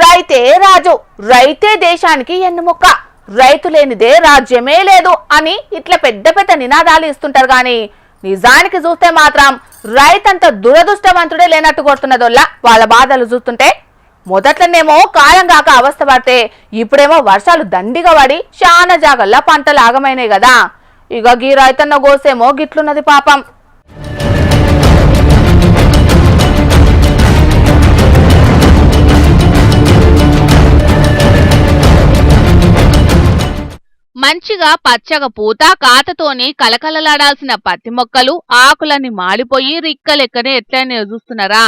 రైతే రాజు రైతే దేశానికి ఎన్నుముక్క. రైతు లేనిదే రాజ్యమే లేదు అని ఇట్లా పెద్ద పెద్ద నినాదాలు ఇస్తుంటారు గాని నిజానికి చూస్తే మాత్రం రైతంత దురదృష్టవంతుడే లేనట్టు కొడుతున్నదోల్లా వాళ్ళ బాధలు చూస్తుంటే మొదట్లోనేమో కాలం కాక అవస్థ పడితే ఇప్పుడేమో వర్షాలు దండిగా పడి చాలా జాగల్లా పంటలు ఆగమైనాయి కదా ఇక గీ రైతన్న గోసేమో గిట్లున్నది పాపం. మంచిగా పచ్చగా పూత కాతతోని కలకలలాడాల్సిన పత్తి మొక్కలు ఆకులన్నీ మాడిపోయి రిక్కలెక్కనే ఎట్లనే చూస్తున్నారా?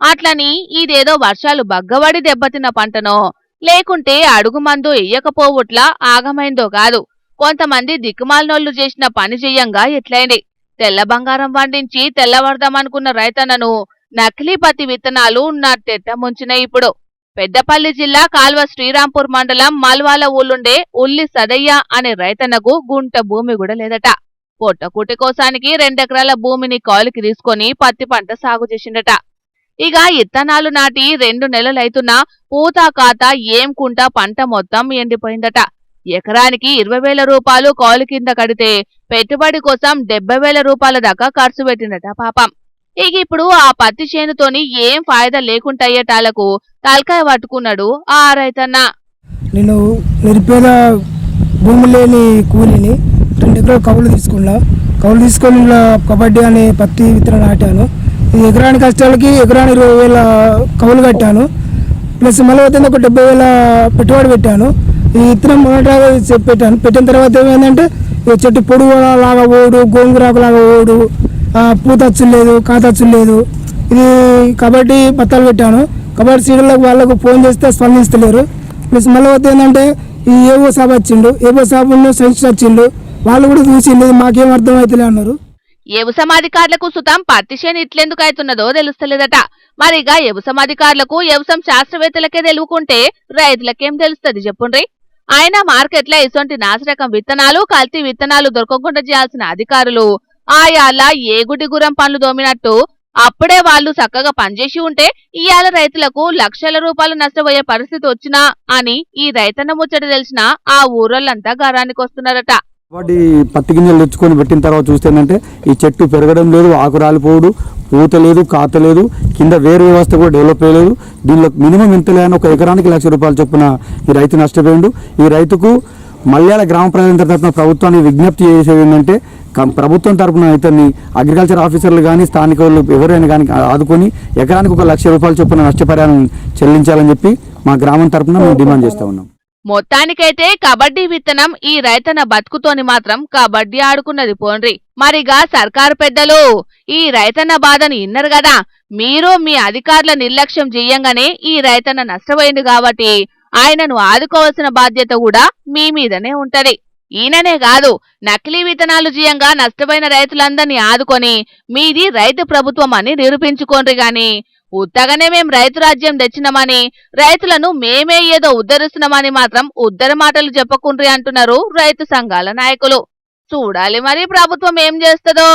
అట్లని ఇదేదో వర్షాలు బగ్గబడి దెబ్బతిన్న పంటనో? లేకుంటే అడుగు మందు ఎయ్యకపోవుట్లా ఆగమైందో కాదు. కొంతమంది దిక్కుమాలినోళ్ళు చేసిన పని చెయ్యంగా ఎట్లయింది తెల్ల బంగారం పండించి తెల్లవడదామనుకున్న రైతన్నను నకిలీ పత్తి విత్తనాలు నట్టెట్ట ముంచినాయి ఇప్పుడు. పెద్దపల్లి జిల్లా కాల్వ శ్రీరాంపూర్ మండలం మల్వాల ఊళ్ళుండే ఉల్లి సదయ్య అనే రైతన్నకు గుంట భూమి కూడా లేదట. పొట్టకూటి కోసానికి రెండెకరాల భూమిని కాలుకి తీసుకొని పత్తి పంట సాగు చేసిండట. ఇక ఇత్తనాలు నాటి రెండు నెలలైతున్నా పూత కాత ఏం కుంట పంట మొత్తం ఎండిపోయిందట. ఎకరానికి ఇరవై వేల రూపాయలు కాలు కింద కడితే పెట్టుబడి కోసం డెబ్బై వేల రూపాయల దాకా ఖర్చు పెట్టిందట పాపం. ఇక ఇప్పుడు ఆ పత్తి చేనుతోని ఏం ఫాయిదా లేకుంటయ్యేటాలకు తలకాయ పట్టుకున్నాడు ఆ రైతన్న. నేను నిరుపేద భూమి లేని కూలిని రెండు ఎకరాలు కవులు తీసుకున్నా. కవులు తీసుకొని కబడ్డీ అనే పత్తి విత్తనం నాటాను. ఈ ఎకరాని కష్టాలకి ఎకరాని ఇరవై వేల కవులు కట్టాను. ప్లస్ మళ్ళీ వచ్చింది ఒక డెబ్బై వేల పెట్టుబడి పెట్టాను. ఈ విత్తనం మొదటగా పెట్టాను పెట్టిన తర్వాత ఏమైందంటే చెట్టు పొడుగు లాగా ఓడు గోంగూరాకు లాగా ఓడు ఆ, పూత లేదు కాతచ్చు లేదు ఇది కబడ్డీ బత్తాలు పెట్టాను. కబడ్డీ సీడర్లకు వాళ్ళకు ఫోన్ చేస్తే స్పందిస్తలేరు. ప్లస్ మళ్ళీ వద్ద ఏంటంటే ఈ ఏవో సాబ్ వచ్చిండు. ఏవో సాబును సైన్స్ వచ్చిండు. వాళ్ళు కూడా చూసిండు మాకేం అర్థం అవుతలే అన్నారు. వ్యవసాయ అధికారులకు సుతం పత్తి ఇట్లెందుకు అవుతున్నదో తెలుస్తలేదట. మరిగా వ్యవసాయ అధికారులకు వ్యవసాయం శాస్త్రవేత్తలకే తెలుకుంటే రైతులకేం తెలుస్తది చెప్పుండ్రి? ఆయన మార్కెట్లో ఇటువంటి నాసిరకం విత్తనాలు కల్తీ విత్తనాలు దొరకకుండా చేయాల్సిన అధికారులు ఆయాల ఏగుడి గురం పనులు దోమినట్టు అప్పుడే వాళ్ళు చక్కగా పనిచేసి ఉంటే ఇవాళ రైతులకు లక్షల రూపాయలు నష్టపోయే పరిస్థితి వచ్చినా అని ఈ రైతన్న ముచ్చట తెలిసిన ఆ ఊరోళ్ళంతా గారానికి వస్తున్నారట. వాటి పత్తి గింజలు తెచ్చుకొని పెట్టిన తర్వాత చూస్తే ఏంటంటే ఈ చెట్టు పెరగడం లేదు ఆకు రాలిపోవడు పూత లేదు కాత లేదు కింద వేరే వ్యవస్థ కూడా డెవలప్ అయ్యలేదు దీనిలో మినిమం ఎంత లేని ఒక ఎకరానికి లక్ష రూపాయలు చొప్పున ఈ రైతు నష్టపోయిండు. ఈ రైతుకు మల్యాల గ్రామ ప్రజల తరఫున ప్రభుత్వాన్ని విజ్ఞప్తి చేసేది ఏంటంటే ప్రభుత్వం తరపున ఇతన్ని అగ్రికల్చర్ ఆఫీసర్లు కానీ స్థానిక వాళ్ళు ఎవరైనా కానీ ఆదుకొని ఎకరానికి ఒక లక్ష రూపాయలు చొప్పున నష్టపరిహారం చెల్లించాలని చెప్పి మా గ్రామం తరపున మేము డిమాండ్ చేస్తా ఉన్నాం. మొత్తానికైతే కబడ్డీ విత్తనం ఈ రైతన్న బతుకుతోని మాత్రం కబడ్డీ ఆడుకున్నది పోండ్రి మరిగా సర్కారు పెద్దలు ఈ రైతన్న బాధను ఇన్నరు గదా. మీరు మీ అధికారుల నిర్లక్ష్యం చెయ్యంగానే ఈ రైతన్న నష్టపోయింది కాబట్టి ఆయనను ఆదుకోవాల్సిన బాధ్యత కూడా మీ మీదనే ఉంటది. ఈయననే కాదు నకిలీ విత్తనాలు జీయంగా నష్టపోయిన రైతులందరినీ ఆదుకొని మీది రైతు ప్రభుత్వం అని నిరూపించుకోండి గాని ఉత్తగానే మేం రైతు రాజ్యం తెచ్చినామని రైతులను మేమే ఏదో ఉద్ధరిస్తున్నామని మాత్రం ఉద్దర మాటలు చెప్పకుండ్రి అంటున్నారు రైతు సంఘాల నాయకులు. చూడాలి మరి ప్రభుత్వం ఏం చేస్తుందో.